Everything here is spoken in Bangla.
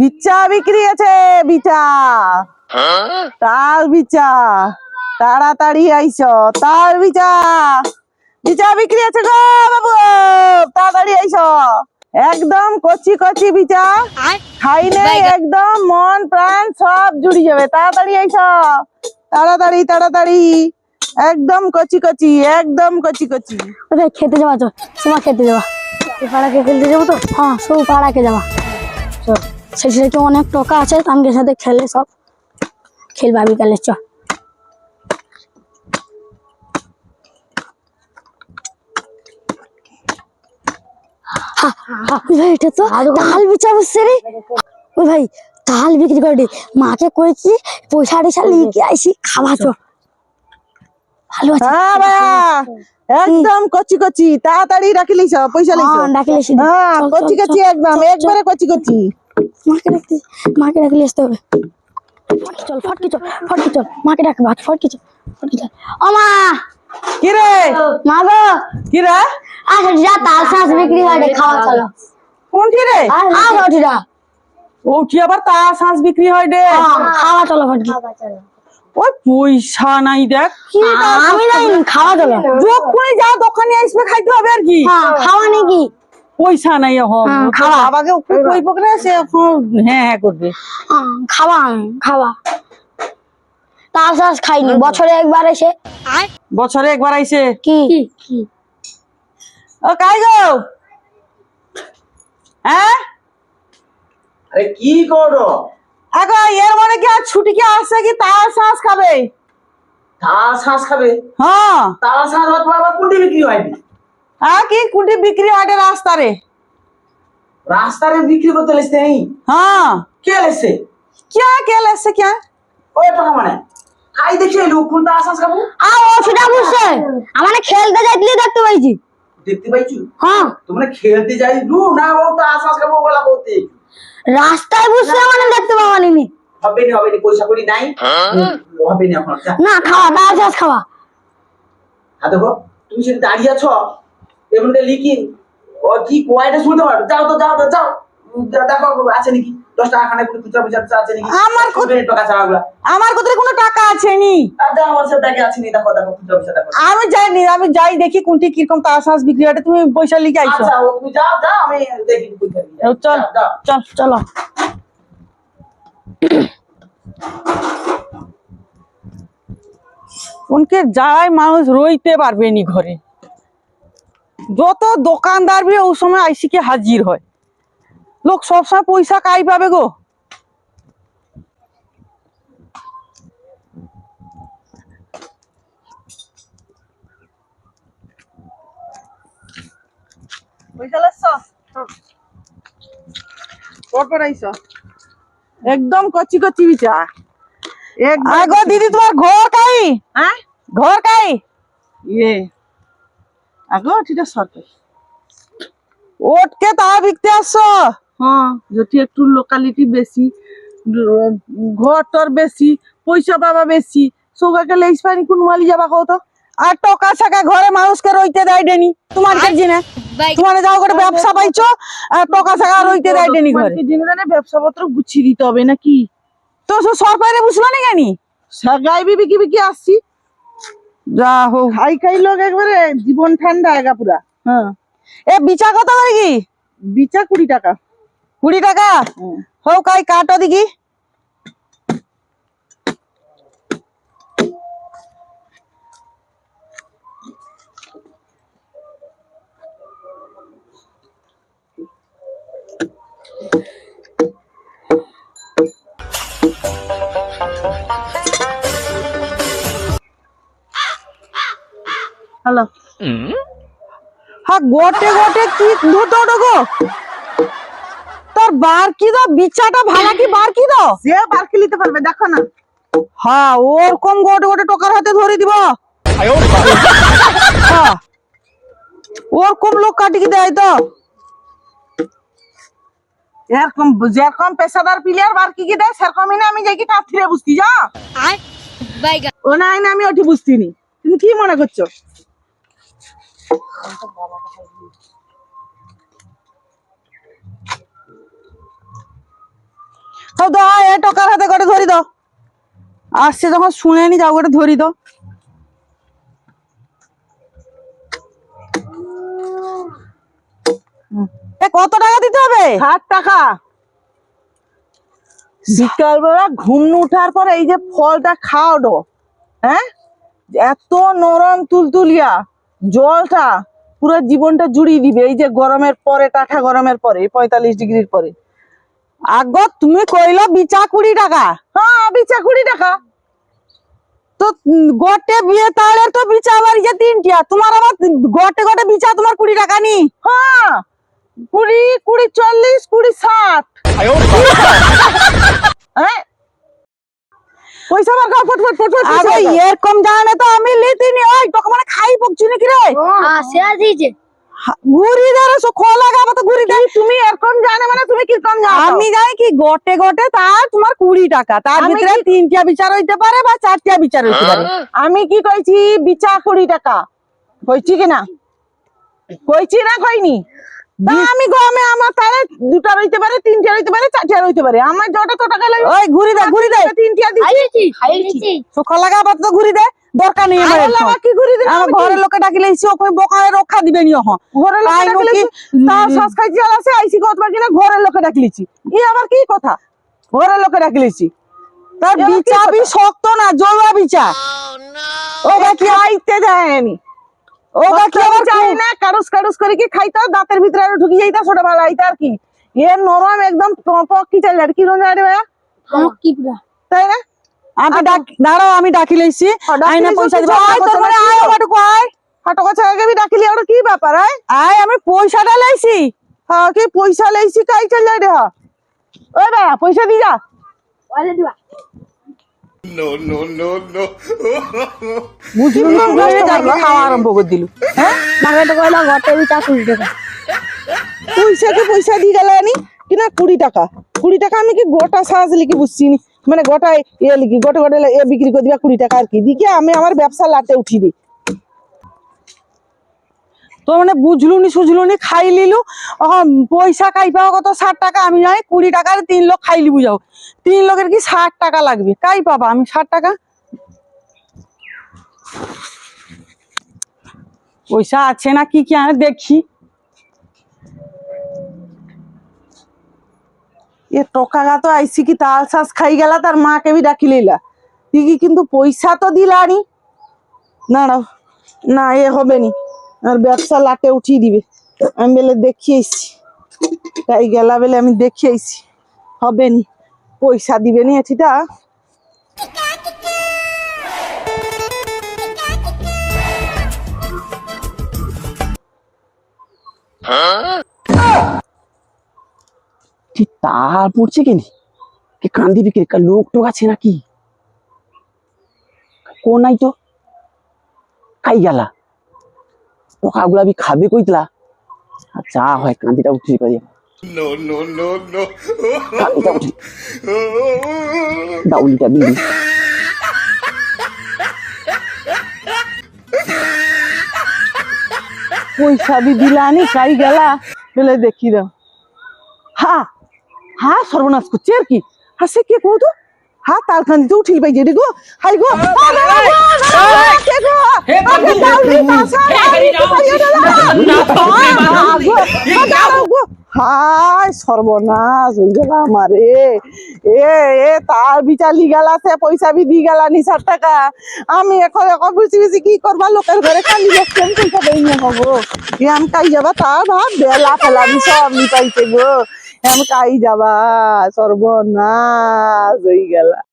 বিচা বিক্রি আছে বিচা তার বিচা তাড়াতাড়ি আইস তার বিচা বিচা বিক্রি আছে গো বাবু তাড়াতাড়ি আইস। একদম কচি কচি বিচা খাই নেই একদম মন প্রাণ সব জুড়ি যাবে। তাড়াতাড়ি আইস তাড়াতাড়ি তাড়াতাড়ি। একদম কচি কচি একদম কচি কচি। খেতে যাওয়া চল তোমার খেতে যাওয়া পাড়াকে খেলতে যাব তো? হ্যাঁ সব পাড়াকে যাওয়া সেখানে অনেক টাকা আছে আমাদের সাথে খেলে সব। খেলবা বিকালে চ। ওই ভাই এটা তো তাল বিচা বসছে রে। ওই ভাই তাল বিক্রি করে মাকে কয়েছি পয়সা টেসা লিখে আইসি খাওয়া চ। ভালো আছে। হ্যাঁ একদম কচি কচি। তাড়াতাড়ি রাখি লিস পয়সা হ্যাঁ। হ্যাঁ কচি কচি একদম একবারে কচি কচি। মাকে রাখতে মাকে রাখলে আসতে হবে। চল ফটকি চল ফটকি চল মাকে রাখ ভাত ফটকি চল ফটকি চল। ও মা! কি রে? মা গো! কি রে? আচ্ছা যা তাল শাঁস বিক্রি হয় খাওয়া চলো। কোনটি রে? আ রটিরা ওটি আবার তার শ্বাস বিক্রি হয় রে। খাওয়া চলো ফটকি। ওই পয়সা নাই দেখ। কি আমি নাই খাওয়া চলো। যখনই যা দোকানে আসবে খাইতে হবে আর কি। হ্যাঁ খাওয়া নাকি? পয়সা নাই এখন হ্যাঁ, খাওয়া। ওকে কই পকড়ে সে এখন হ্যাঁ হ্যাঁ করবে হ্যাঁ, খাওয়া খাওয়া তাল শাঁস খাইনি বছরে একবার এসে বছরে একবার আইছে কি কি ও কাই গো হ্যাঁ আরে কি করো আগো এর মানে কি আর ছুটি কি আসছে কি তার শ্বাস খাবে তাল শ্বাস খাবে হ্যাঁ তাল শ্বাস অথবা আবার কোনটি বিক্রি হয়নি হ্যাঁ কুটি বিক্রি হাটে রাস্তারে? রাস্তারে বিক্রি করতে লেছে এই হ্যাঁ। কে লেছে কে কে লেছে কে? ওই টাকা মানে। আই দেখি এলো কোনটা আসাস কাবু? আ ও সেটা বুঝছে। আমারে খেলতে যাইতলি দেখতে পাইছি। দেখতে পাইছি? হ্যাঁ। তোমরা মানে খেলতে যাই লু না ও তো আসাস কাবু বলা বলতে? রাস্তায় বুঝছে মানে দেখতে হবে নি হবে নি পয়সা নাই। হ্যাঁ? হবে নি না খাওয়া দাও যাস খাওয়া। আ দেখো তুমি দাঁড়িয়ে আছো? এমনটা লিখি ও কি কোয়াইটা শুনতে পারো যাও তো যাও তো যাও। দেখো আছে নাকি? দশ টাকা খানে কোনো খুচরা পয়সা আছে নাকি? আমার কো- খুচরা টাকা ছাড়াগুলা। আমার কোথায় কোনো টাকা আছে নি? দেখো আমার সাথে ব্যাগে আছে নি দেখো দেখো খুচরা পয়সা দেখো। আমি যাইনি আমি যাই দেখি কোনটি কীরকম তার শ্বাস বিক্রি হয় তুমি পয়সা লিখে আইছো। আচ্ছা তুমি যাও যাও আমি দেখি চল। চল চলো। উনকে যাই মানুষ রইতে পারবে নি ঘরে। যত দোকানদার বি ওই সময় আইসিকে হাজির হয়? লোক সবসময় পয়সা কাই পাবে গো? একদম কচি কচি বিচা দিদি তোমার ঘর কাই? হ্যাঁ? ঘর কাই? ইয়ে। আগো সরকার ওটকে তা বিকতে আসছো হ্যাঁ যদি একটু লোকালিটি বেশি ঘর টর বেশি পয়সা পাবা বেশি লেইস পানি কোন মালি যাবা কও তো। আর টকা ছাকা ঘরে মানুষকে রইতে দেয় দেনি। তোমার তোমার যাও করে ব্যবসা পাইছো? আর টকা ছাকা রইতে দেয় দেনি ঘরে জেনে জানে ব্যবসা পত্র গুছিয়ে দিতে হবে নাকি? তো সব সরকারে বুঝলো না জানি সাগাই বিকি বিকি আসছি যা হোক। খাই খাই লোক একবারে জীবন ঠান্ডা একা পুরা। হ্যাঁ। এ বিচা কত করে কি? বিচা কুড়ি টাকা। কুড়ি টাকা? হোক কাই কাটো দেখি। হ্যালো। হ্যাঁ গোটে গোটে কি ধোটো গো তোর বার কি দো? বিচাটা ভালা কি বার কি দো? সে বার কি নিতে পারবে দেখো না। হ্যাঁ ওরকম গোটে গোটে টোকার হাতে ধরে দিব। হ্যাঁ ওরকম লোক কাটি কি দেয় তো? এরকম যেরকম পেশাদার প্লেয়ার বার কি কি দেয় সেরকমই না আমি যাই কি কাথিরে বুঝতি যা। ও না আমি ওটি বুঝতিনি। তুমি কি মনে করছ? দাও এ টকার হাতে করে ধরি দাও। আসছে যখন শুনে নি যাও করে ধরি দাও। কত টাকা দিতে হবে? ষাট টাকা। বিকালবেলা ঘুম উঠার পর এই যে ফলটা খাও ডো হ্যাঁ? এত নরম তুলতুলিয়া। জলটা পুরো জীবনটা জুড়িয়ে দিবে। এই যে গরমের পরে টাঠা গরমের পরে পঁয়তাল্লিশ ডিগ্রির পরে। আগ তুমি কইলো বিচা কুড়ি টাকা। হ্যাঁ বিচা কুড়ি টাকা। তো গটে বিয়ে তাহলে তো বিচা বাড়ি যে তিনটিয়া। তোমার আবার গটে গটে বিচা তোমার কুড়ি টাকা নি। হ্যাঁ কুড়ি কুড়ি চল্লিশ কুড়ি ষাট। হ্যাঁ পয়সা বার কর এরকম জানে তো আমি লিতিনি ওই তোকে মানে খাই পকছি নাকি রে? হ্যাঁ সে ঘুরি ধরে সো তো ঘুরি দেয় তুমি এরকম জানে মানে তুমি কি কম জানো? আমি জানি কি গটে গটে তার তোমার কুড়ি টাকা। তার ভিতরে তিনটা বিচার হইতে পারে বা চারটা বিচার হইতে পারে। আমি কি কইছি বিচার কুড়ি টাকা। কইছি কি না? কইছি না কইনি? আমি গমে আমার তারে দুটা রইতে পারে তিনটা রইতে পারে চারটা রইতে পারে। আমার যটা তো টাকা লাগে ওই ঘুরি দে ঘুরি দে। তিনটা দিছি। খাইয়েছি খাইয়েছি। লাগা বাত তো ঘুরি দে দরকার নেই আমার এরকম। কি ঘুরি দিন আমার ঘরের লোকে ডাকিলে এসে ওকে বোকায় রক্ষা দিবে নি ঘরের লোকে তাই ডাকিলে নাকি? তার শ্বাস খাইছি আর আছে আইসি কতবার কিনা ঘরের লোকে ডাকলিছি। ই আবার কি কথা? ঘরের লোকে ডাকলিছি। তার এবার বিচা বি শক্ত না জলুয়া বিচা ও বাকি আইতে দেয়নি? ও বাকি আবার চাই না? কারুস কারুস করে কি খাইতো? দাঁতের ভিতরে আরও ঢুকি যাইতা ছোট ভালো আইতা আর কি। এ নরম একদম পকি চাল আর কি রঙ আরে ভাইয়া? কি পুরা? তাই না? আমি ডাক দাঁড়াও আমি ডাকি লইছি। আইনা পয়সা দিবা আয় তোমরা বলছি আয় তো। আমাটুকু আয়। হাটো কথা আগে বি ডাকিলি আর কি ব্যাপার আয়? আয় আমি পয়সাটা লাইছি। হ্যাঁ কি পয়সা লইছি কাই চল যাই রে হ্যাঁ? ওই ভাইয়া পয়সা দি যা। ওরে দিবা। বুঝলি না ঘরে যাব খাওয়া আরম্ভ করে দিলু। হ্যাঁ? মাকে তো কইলা গটে বিচা কুড়ি টাকা। পয়সা কি পয়সা দি গেল আনি। কিনা কুড়ি টাকা। কুড়ি টাকা আমি কি গোটা সাজ লিখি বুঝছি নি? মানে গোটা এ লিখি গোটে গোটে এ বিক্রি করে দিবা কুড়ি টাকা আর কি। দিকে আমি আমার ব্যবসা লাটে উঠি দিই। তো মানে বুঝলুনি সুঝলুনি খাই লিলু। এখন পয়সা খাই পাওয়া কত? ষাট টাকা। আমি জানি কুড়ি টাকার তিন লোক খাইলি বুঝাও। তিন লোকের কি ষাট টাকা লাগবে? কাই পাবা? আমি ষাট টাকা? পয়সা আছে না কি কি আনে দেখি। এ টকা গা তো আইসি কি তাল শাস খাই গেলা, তার মাকে বি ডাকি লইলা। দিদি কিন্তু পয়সা তো দিলানি। না না এ হবে নি আর ব্যবসা লাটে উঠিয়ে দিবে। আমি বেলে দেখিয়ে এসছি তাই গেলা বেলে আমি দেখিয়ে এসছি হবে নি পয়সা দিবে নি এটিটা তার পড়ছে কেনি কে কান্দি বিক্রি লোক টোক আছে নাকি? কোন নাই তো? কাই গেলা? পোকাগুলা বি খাবে কইতলা? আর যা হয় কান্দিটা উঠি পারি No, no, no, no. কান্দিটা উঠি। ডাউলিটা বিলি পয়সা বি দিলানি খাই গেলা। বেলে দেখি দাও। হা হা সর্বনাশ করছে আর কি। হা সে কে কৌ তো? হা তাল কান্দিতে উঠিল পাই যেটি গো। হাই গো। হাই সর্বনাশ হয়ে গেল আমারে এ এ তার বিচালি গেলা সে পয়সা বি দি গেলা নি ষাট টাকা। আমি এখন এখন বুঝি বুঝি কি করবা? লোকের ঘরে খালি লোকজন এ আমি কাই যাবা তার ভাব বেলা ফেলা সব নি পাইছে গো। আমি কাই যাবা? সর্বনাশ হয়ে গেলা।